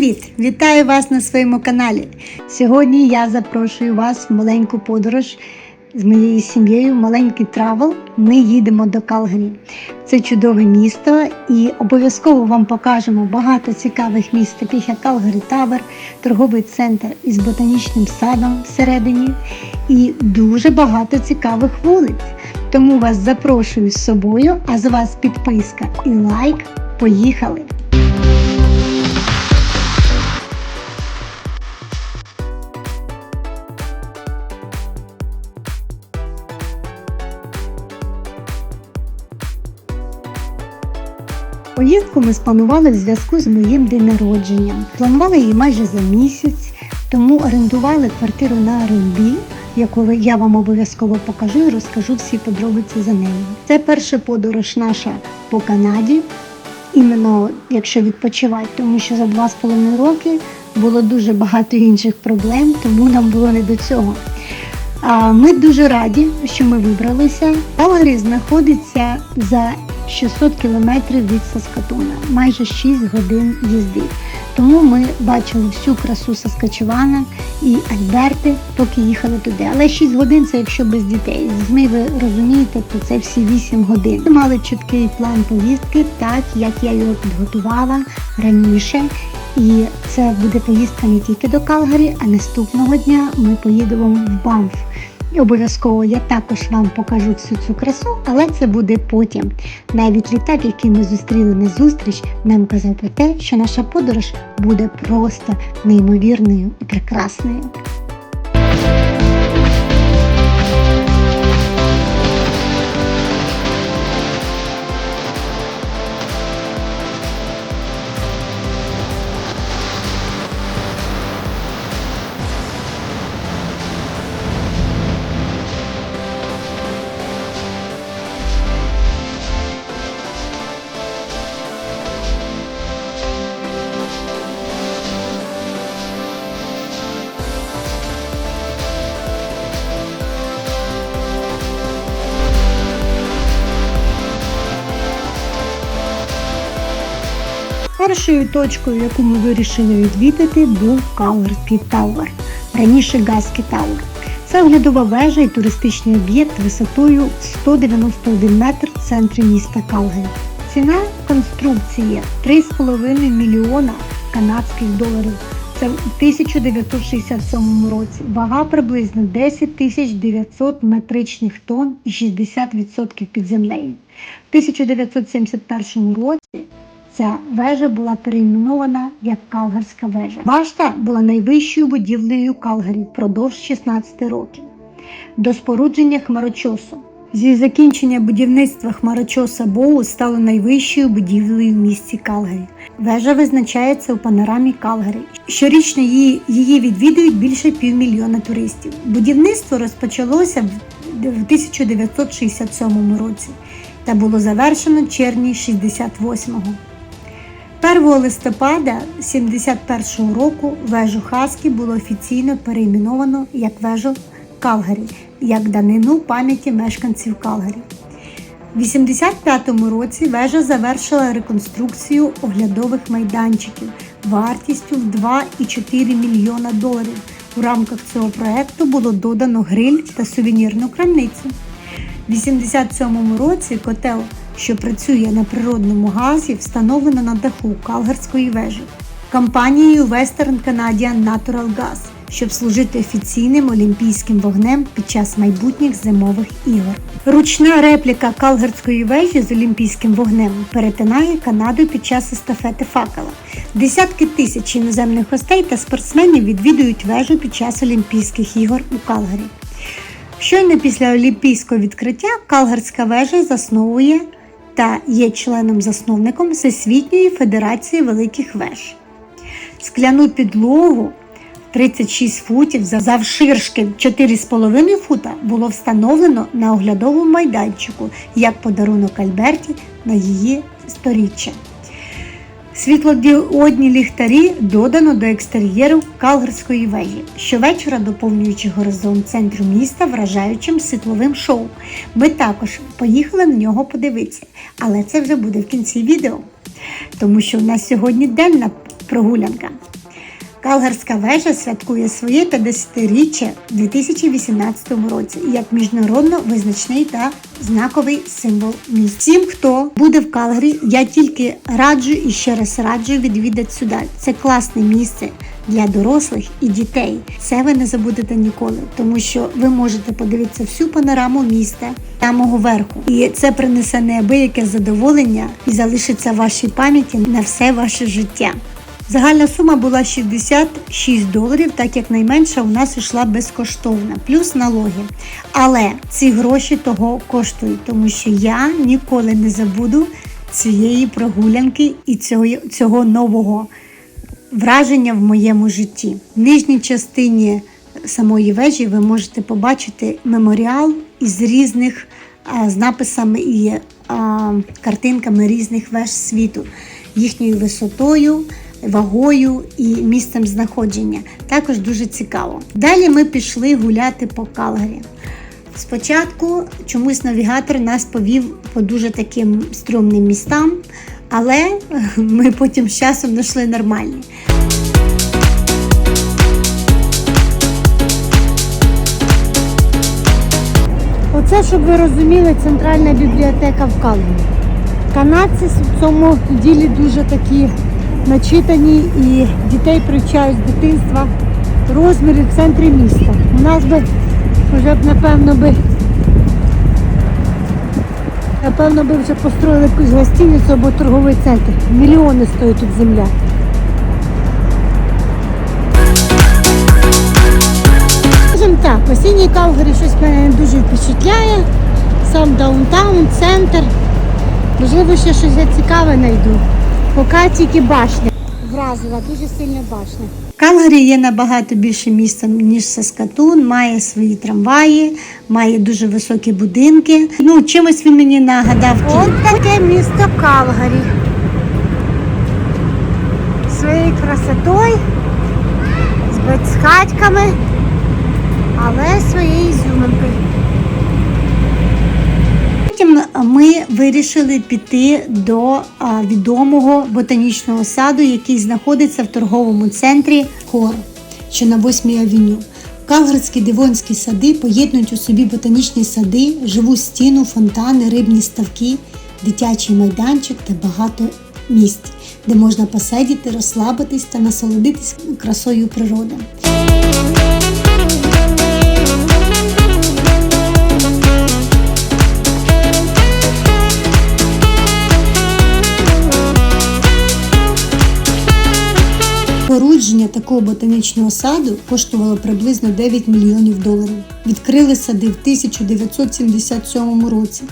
Привіт! Вітаю вас на своєму каналі. Сьогодні я запрошую вас в маленьку подорож з моєю сім'єю, маленький травел. Ми їдемо до Калгарі. Це чудове місто і обов'язково вам покажемо багато цікавих місць, таких як Калгарі Тавер, торговий центр із ботанічним садом всередині і дуже багато цікавих вулиць. Тому вас запрошую з собою, а з вас підписка і лайк. Поїхали! Поїздку ми спланували в зв'язку з моїм день народженням. Планували її майже за місяць, тому орендували квартиру на Airbnb, яку я вам обов'язково покажу і розкажу всі подробиці за нею. Це перша подорож наша по Канаді, іменно якщо відпочивати, тому що за два з половиною роки було дуже багато інших проблем, тому нам було не до цього. Ми дуже раді, що ми вибралися. Калгарі знаходиться за 600 кілометрів від Саскатуна, майже 6 годин їзди. Тому ми бачили всю красу Саскачевана і Альберти, поки їхали туди. Але 6 годин це якщо без дітей. З дітьми ви розумієте, то це всі 8 годин. Ми мали чіткий план поїздки, так як я його підготувала раніше. І це буде поїздка не тільки до Калгарі, а наступного дня ми поїдемо в Банф. І обов'язково я також вам покажу всю цю красу, але це буде потім. Навіть літак, який ми зустріли на зустріч, нам казав про те, що наша подорож буде просто неймовірною і прекрасною. Першою точкою, яку ми вирішили відвідати, був Калгарський Тауер, раніше Гаський Тауер. Це оглядова вежа і туристичний об'єкт висотою 191 метр в центрі міста Калгарі. Ціна конструкції 3,5 мільйона канадських доларів. Це в 1967 році. Вага приблизно 10 тисяч 900 метричних тонн і 60% під землею. В 1971 році Ця вежа була перейменована як Калгарська вежа. Башта була найвищою будівлею Калгарі впродовж 16 років. До спорудження хмарочосу. Зі закінчення будівництва хмарочоса Боу стало найвищою будівлею в місті Калгарі. Вежа визначається у панорамі Калгарі. Щорічно її, її відвідують більше півмільйона туристів. Будівництво розпочалося в 1967 році та було завершено червні 68-го. 1 листопада 71 року вежу Хаскі було офіційно перейменовано як вежу Калгарі, як данину пам'яті мешканців Калгарі. В 85-му році вежа завершила реконструкцію оглядових майданчиків вартістю в 2,4 мільйона доларів. У рамках цього проекту було додано гриль та сувенірну крамницю. В 87-му році котел що працює на природному газі, встановлено на даху Калгарської вежі компанією Western Canadian Natural Gas, щоб служити офіційним олімпійським вогнем під час майбутніх зимових ігор. Ручна репліка Калгарської вежі з олімпійським вогнем перетинає Канаду під час естафети факела. Десятки тисяч іноземних гостей та спортсменів відвідують вежу під час Олімпійських ігор у Калгарі. Щойно після олімпійського відкриття Калгарська вежа засновує та є членом-засновником Всесвітньої Федерації Великих Веж. Скляну підлогу 36 футів завширшки 4,5 фута було встановлено на оглядовому майданчику як подарунок Альберті на її сторіччя. Світлодіодні ліхтарі додано до екстер'єру Калгарської вежі, щовечора доповнюючи горизонт центру міста вражаючим світловим шоу. Ми також поїхали на нього подивитися, але це вже буде в кінці відео, тому що у нас сьогодні денна прогулянка. Калгарська вежа святкує своє 50-річчя у 2018 році як міжнародно визначний та знаковий символ міста. Всім, хто буде в Калгарі, я тільки раджу і ще раз раджу відвідати сюди. Це класне місце для дорослих і дітей. Це ви не забудете ніколи, тому що ви можете подивитися всю панораму міста самого верху. І це принесе неабияке задоволення і залишиться в вашій пам'яті на все ваше життя. Загальна сума була 66 доларів, так як найменша у нас йшла безкоштовна, плюс налоги. Але ці гроші того коштують, тому що я ніколи не забуду цієї прогулянки і цього, цього нового враження в моєму житті. В нижній частині самої вежі ви можете побачити меморіал із різних з написами і картинками різних веж світу, їхньою висотою, вагою і місцем знаходження. Також дуже цікаво. Далі ми пішли гуляти по Калгарі. Спочатку чомусь навігатор нас повів по дуже таким стрьомним містам, але ми потім з часом знайшли нормальні. Оце, щоб ви розуміли, центральна бібліотека в Калгарі. Канадці в цьому ділі дуже такі начитані і дітей привчають з дитинства розміри в центрі міста. У нас би вже б напевно би напевно би вже построїли якусь гостиницю або торговий центр. Мільйони стоїть тут земля. Скажімо так, осінній Калгарі щось мене не дуже впечатляє. Сам даунтаун, центр. Можливо, ще щось я цікаве знайду. Поки тільки башня. Вразила, дуже сильна башня. Калгарі є набагато більше містом, ніж Саскатун, має свої трамваї, має дуже високі будинки. Ну, чимось він мені нагадав. От таке місто Калгарі. Своєю красотою, з безхатьками, але своєю ізюминкою. Потім ми вирішили піти до відомого ботанічного саду, який знаходиться в торговому центрі Кор, що на 8 авеню. Калгарські дивонські сади поєднують у собі ботанічні сади, живу стіну, фонтани, рибні ставки, дитячий майданчик та багато місць, де можна посидіти, розслабитись та насолодитись красою природи. Спорудження такого ботанічного саду коштувало приблизно 9 мільйонів доларів. Відкрили сади в 1977 році.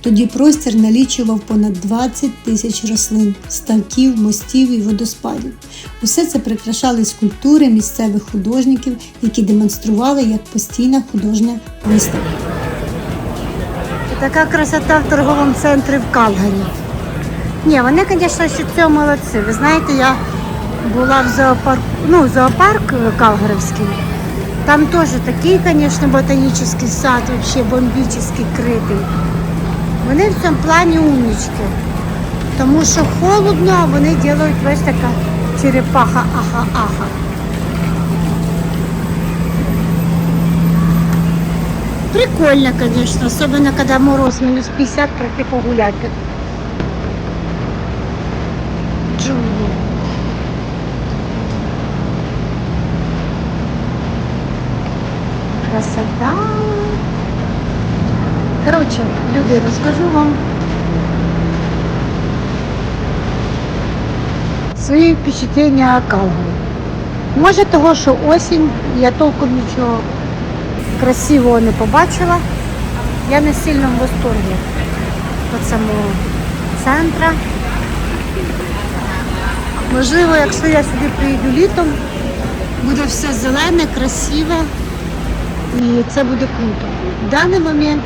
Тоді простір налічував понад 20 тисяч рослин, ставків, мостів і водоспадів. Усе це прикрашали скульптури місцевих художників, які демонстрували як постійна художня виставка. Така красота в торговому центрі в Калгарі. Ні, вони, звісно, ще цього молодці. Ви знаєте, я була в зоопарку, ну, зоопарк Калгаровський. Там теж такий, звісно, ботанічний сад, вообще бомбічний критий. Вони в цьому плані умнічки. Тому що холодно, а вони роблять весь така черепаха, аха-аха. Прикольно, конечно, особенно когда мороз минус 50, пройти погулять. Красота. Короче, люди, розкажу вам свої впечатлення о Калгарі. Може того, що осінь, я толком нічого красивого не побачила. Я не сильно в восторгі від самого центра. Можливо, якщо я сюди приїду літом, буде все зелене, красиве і це буде круто. В даний момент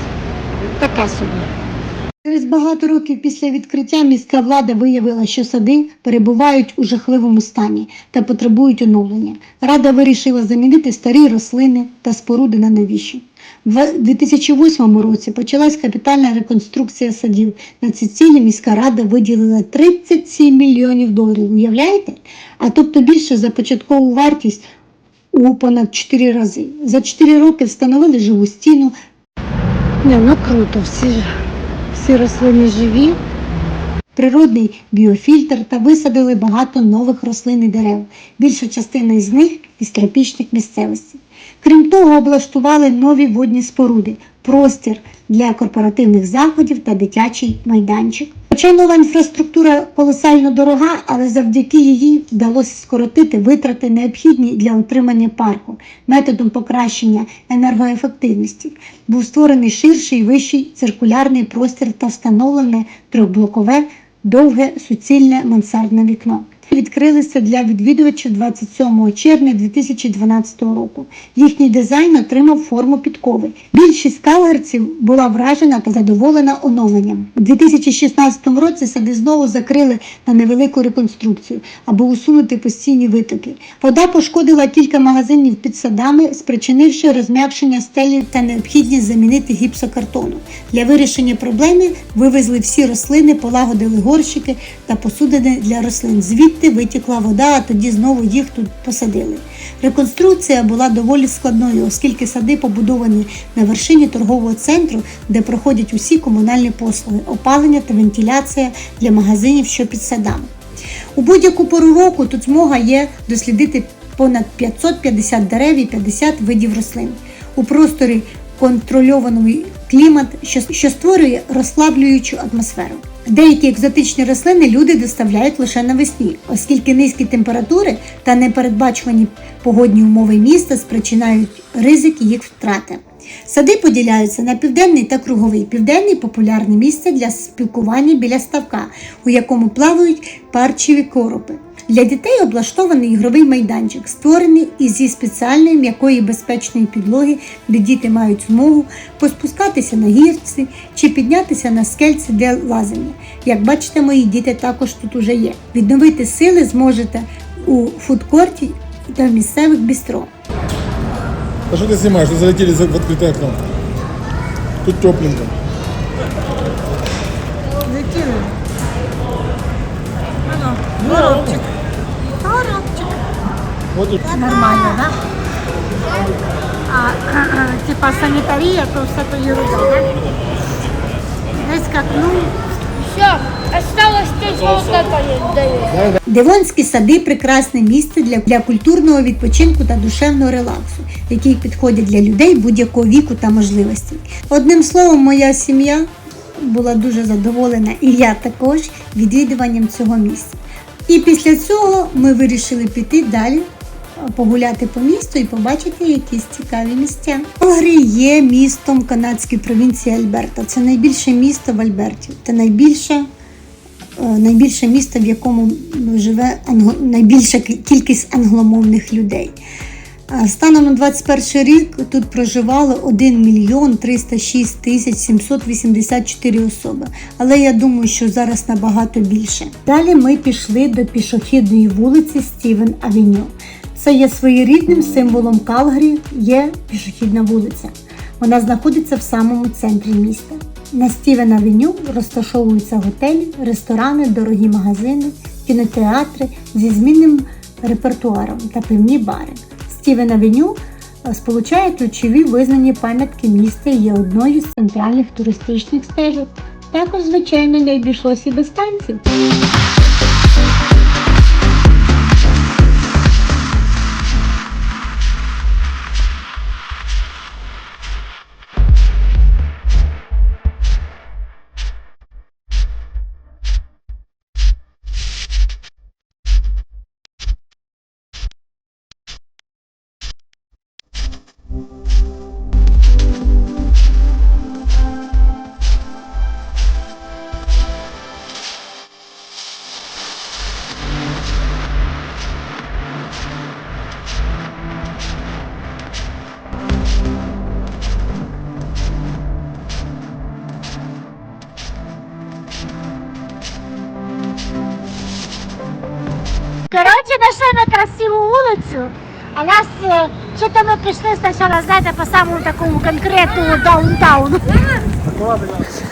таке собі. Через багато років після відкриття міська влада виявила, що сади перебувають у жахливому стані та потребують оновлення. Рада вирішила замінити старі рослини та споруди на новіші. В 2008 році почалась капітальна реконструкція садів. На ці цілі міська рада виділила 37 мільйонів доларів. Уявляєте? А тобто більше за початкову вартість у понад 4 рази. За 4 роки встановили живу стіну. Не, ну круто, всі, всі рослини живі. Природний біофільтр та висадили багато нових рослин і дерев. Більша частина із них із тропічних місцевостей. Крім того, облаштували нові водні споруди, простір для корпоративних заходів та дитячий майданчик. Хоча нова інфраструктура колосально дорога, але завдяки їй вдалося скоротити витрати необхідні для утримання парку методом покращення енергоефективності. Був створений ширший і вищий циркулярний простір та встановлене трьохблокове довге суцільне мансардне вікно. Відкрилися для відвідувачів 27 червня 2012 року. Їхній дизайн отримав форму підкови. Більшість калгарців була вражена та задоволена оновленням. У 2016 році сади знову закрили на невелику реконструкцію, аби усунути постійні витоки. Вода пошкодила кілька магазинів під садами, спричинивши розм'якшення стелі та необхідність замінити гіпсокартону. Для вирішення проблеми вивезли всі рослини, полагодили горщики та посудини для рослин. Звідти витікла вода, а тоді знову їх тут посадили. Реконструкція була доволі складною, оскільки сади побудовані на вершині торгового центру, де проходять усі комунальні послуги, опалення та вентиляція для магазинів, що під садами. У будь-яку пору року тут змога є дослідити понад 550 дерев і 50 видів рослин. У просторі контрольований клімат, що створює розслаблюючу атмосферу. Деякі екзотичні рослини люди доставляють лише навесні, оскільки низькі температури та непередбачувані погодні умови міста спричинають ризик їх втрати. Сади поділяються на південний та круговий. Південний популярне місце для спілкування біля ставка, у якому плавають парчеві коропи. Для дітей облаштований ігровий майданчик, створений із зі спеціальної м'якої безпечної підлоги, де діти мають змогу поспускатися на гірці чи піднятися на скельці для лазання. Як бачите, мої діти також тут уже є. Відновити сили зможете у фудкорті та в місцевих бістро. А что ты снимаешь? Вы залетели за- в открытое окно. Тут тепленько. Летіли. Ано, Вот. Нормально, да? А, типа санитария, то все то ерунда, да? Десь как, ну, Все, осталось тут вот это даю. Дивонські сади прекрасне місце для, для культурного відпочинку та душевного релаксу, які підходять для людей будь-якого віку та можливостей. Одним словом, моя сім'я була дуже задоволена, і я також відвідуванням цього місця. І після цього ми вирішили піти далі. Погуляти по місту і побачити якісь цікаві місця. Калгарі є містом канадської провінції Альберта. Це найбільше місто в Альберті та найбільше е, найбільше місто, в якому живе англо... найбільша кількість англомовних людей. Станом на 21 рік тут проживало 1 мільйон 306 тисяч 784 особи. Але я думаю, що зараз набагато більше. Далі ми пішли до пішохідної вулиці Стівен Авеню. Це є своєрідним символом Калгарі, є пішохідна вулиця. Вона знаходиться в самому центрі міста. На Стівен Авеню розташовуються готелі, ресторани, дорогі магазини, кінотеатри зі змінним репертуаром та пивні бари. Стівен Авеню е, сполучає ключові визнані пам'ятки міста і є одною з центральних туристичних стежок. Також, звичайно, не обійшлося і без танців. Самому такому конкретному даунтауну.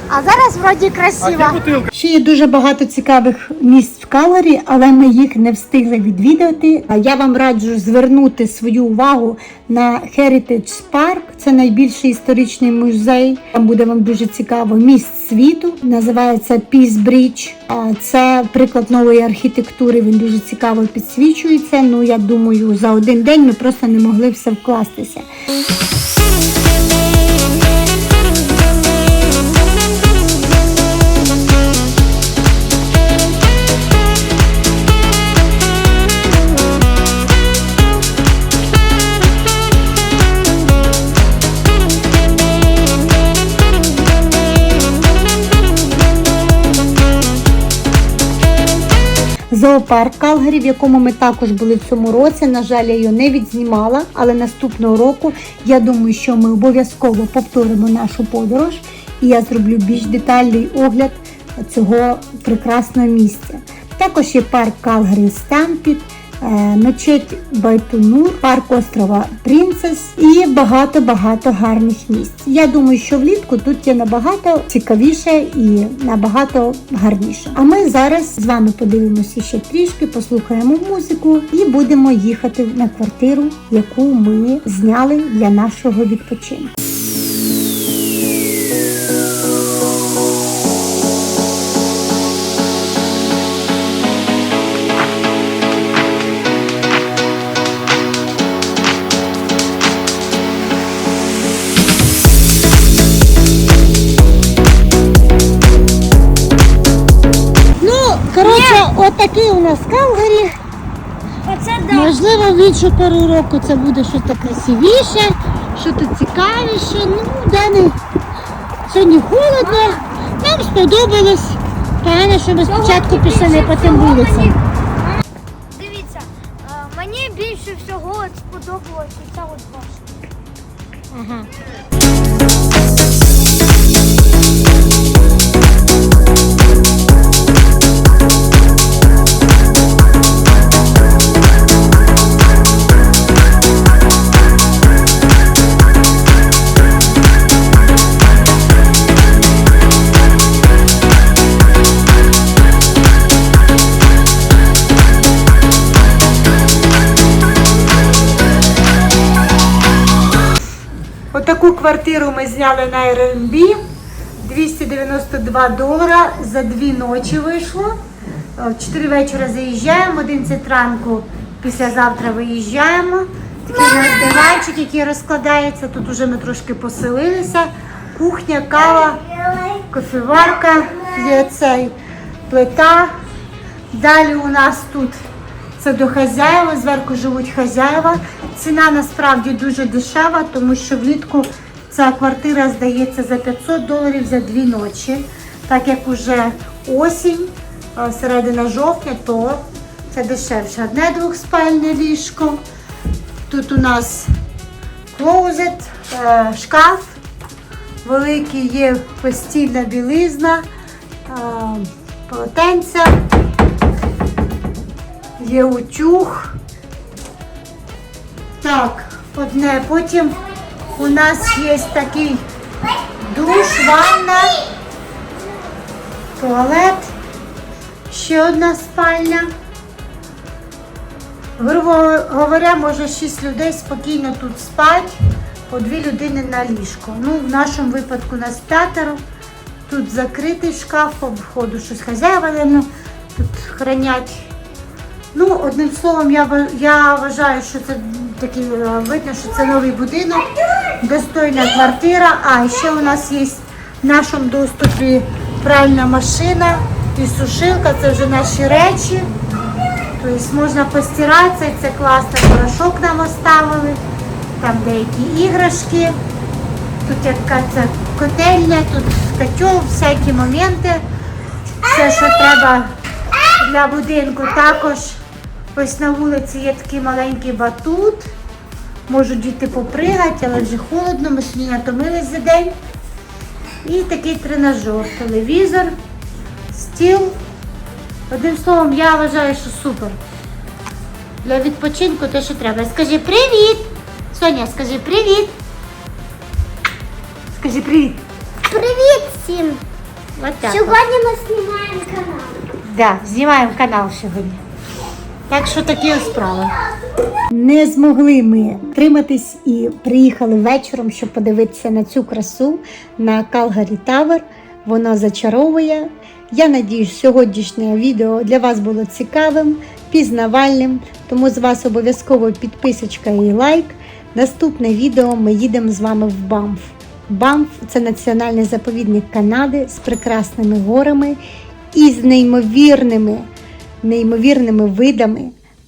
А зараз вроді красиво. Ще є дуже багато цікавих місць Каларі, але ми їх не встигли відвідати. Я вам раджу звернути свою увагу на Heritage Park. Це найбільший історичний музей. Там буде вам дуже цікаво місць світу. Називається Peace Bridge. Це приклад нової архітектури. Він дуже цікаво підсвічується. Ну я думаю, за один день ми просто не могли все вкластися. Зоопарк Калгарі, в якому ми також були в цьому році. На жаль, я його не відзнімала, але наступного року я думаю, що ми обов'язково повторимо нашу подорож, і я зроблю більш детальний огляд цього прекрасного місця. Також є парк Калгарі Стампіт, е, мечеть Байтунур, парк острова Принцес і багато-багато гарних місць. Я думаю, що влітку тут є набагато цікавіше і набагато гарніше. А ми зараз з вами подивимося ще трішки, послухаємо музику і будемо їхати на квартиру, яку ми зняли для нашого відпочинку. Можливо, в іншу пору року це буде щось красивіше, щось цікавіше. Ну, дане сьогодні холодно, нам сподобалось. Погано, що ми спочатку пішли не по тим вулицям. Дивіться, е, мені більше всього от сподобалось ця от башня. Ага. Отаку квартиру ми зняли на Airbnb. 292 долара за дві ночі вийшло. В 4 вечора заїжджаємо, 11 ранку післязавтра виїжджаємо. Такий у нас диванчик, який розкладається. Тут уже ми трошки поселилися. Кухня, кава, кофеварка, є цей плита. Далі у нас тут це до хазяєва, зверху живуть хазяєва. Ціна насправді дуже дешева, тому що влітку ця квартира здається за 500 доларів за дві ночі. Так як уже осінь, середина жовтня, то це дешевше. Одне двохспальне ліжко. Тут у нас клоузет, е, шкаф, великий є постільна білизна, е, полотенця. Є утюг. Так, одне. Потім у нас є такий душ, ванна, туалет, ще одна спальня. Грубо говоря, може 6 людей спокійно тут спать, по дві людини на ліжко. Ну, в нашому випадку нас п'ятеро. Тут закритий шкаф, по входу щось хазяїва, наверно, тут хранять Ну, одним словом, я, я вважаю, що це такий е, видно, що це новий будинок, достойна квартира. А ще у нас є в нашому доступі пральна машина і сушилка, це вже наші речі. Тобто можна постиратися, це класний порошок нам оставили. Там деякі іграшки. Тут яка це котельня, тут котел, всякі моменти. Все, що треба для будинку також ось на вулиці є такий маленький батут. Можуть діти попригати, але вже холодно, ми сьогодні натомились за день. І такий тренажер, телевізор, стіл. Одним словом, я вважаю, що супер. Для відпочинку те, що треба. Скажи привіт! Соня, скажи привіт! Скажи привіт! Привіт всім! Так. Сьогодні ми знімаємо канал. Да, знімаємо канал сьогодні. Так що такі справи. Не змогли ми триматись і приїхали вечором, щоб подивитися на цю красу на Калгарі Тавер. Воно зачаровує. Я надіюсь, сьогоднішнє відео для вас було цікавим, пізнавальним. Тому з вас обов'язково підписочка і лайк. Наступне відео ми їдемо з вами в Банф. Банф це національний заповідник Канади з прекрасними горами і з неймовірними, неймовірними видами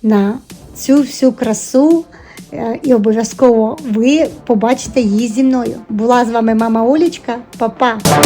на цю всю красу. Е, і обов'язково ви побачите її зі мною. Була з вами мама Олічка. папа. -па.